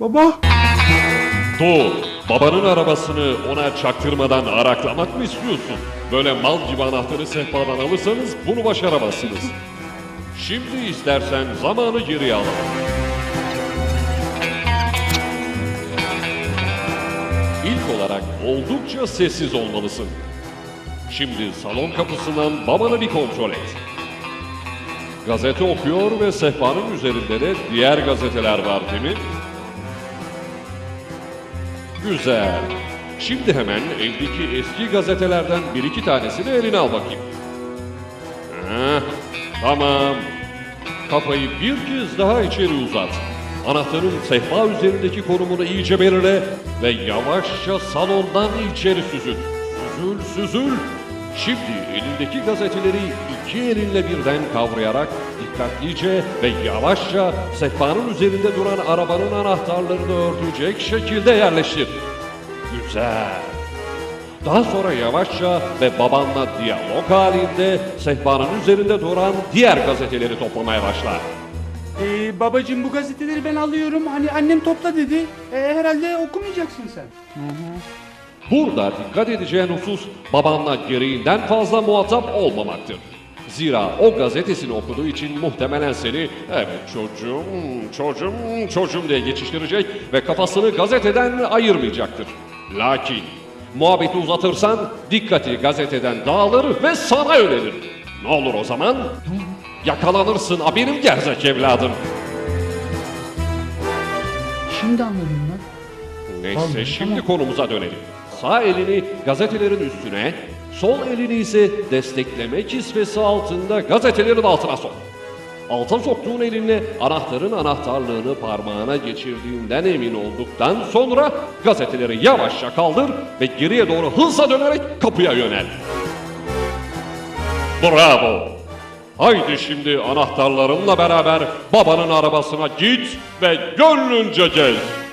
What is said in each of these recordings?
Baba. Dur, babanın arabasını ona çaktırmadan araklamak mı istiyorsun? Böyle mal gibi anahtarı sehpadan alırsanız bunu başaramazsınız. Şimdi istersen zamanı geriye alalım. İlk olarak oldukça sessiz olmalısın. Şimdi salon kapısından babanı bir kontrol et. Gazete okuyor ve sehpanın üzerinde de diğer gazeteler var değil mi? Güzel. Şimdi hemen evdeki eski gazetelerden bir iki tanesini eline al bakayım. Heh, tamam. Kafayı bir kez daha içeri uzat. Anahtarın sehpa üzerindeki konumunu iyice belirle ve yavaşça salondan içeri süzül. Süzül, süzül. Şimdi elindeki gazeteleri iki elinle birden kavrayarak dikkatlice ve yavaşça sehpanın üzerinde duran arabanın anahtarlarını örtecek şekilde yerleştir. Güzel. Daha sonra yavaşça ve babanla diyalog halinde sehpanın üzerinde duran diğer gazeteleri toplamaya başla. Ee, babacığım bu gazeteleri ben alıyorum. Hani annem topla dedi. Ee, herhalde okumayacaksın sen. Burada dikkat edeceğin husus babanla gereğinden fazla muhatap olmamaktır. Zira o gazetesini okuduğu için muhtemelen seni evet çocuğum, çocuğum, çocuğum diye geçiştirecek ve kafasını gazeteden ayırmayacaktır. Lakin muhabbeti uzatırsan dikkati gazeteden dağılır ve sana yönelir. Ne olur o zaman? Yakalanırsın a benim gerzek evladım. Şimdi anladım ben. Neyse Tamam, şimdi konumuza dönelim. Sağ elini gazetelerin üstüne, sol elini ise destekleme kisvesi altında gazetelerin altına sok. Alta soktuğun elinle anahtarın anahtarlığını parmağına geçirdiğinden emin olduktan sonra gazeteleri yavaşça kaldır ve geriye doğru hızla dönerek kapıya yönel. Bravo! Haydi şimdi anahtarlarımla beraber babanın arabasına git ve gönlünce gez.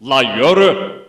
La yürü!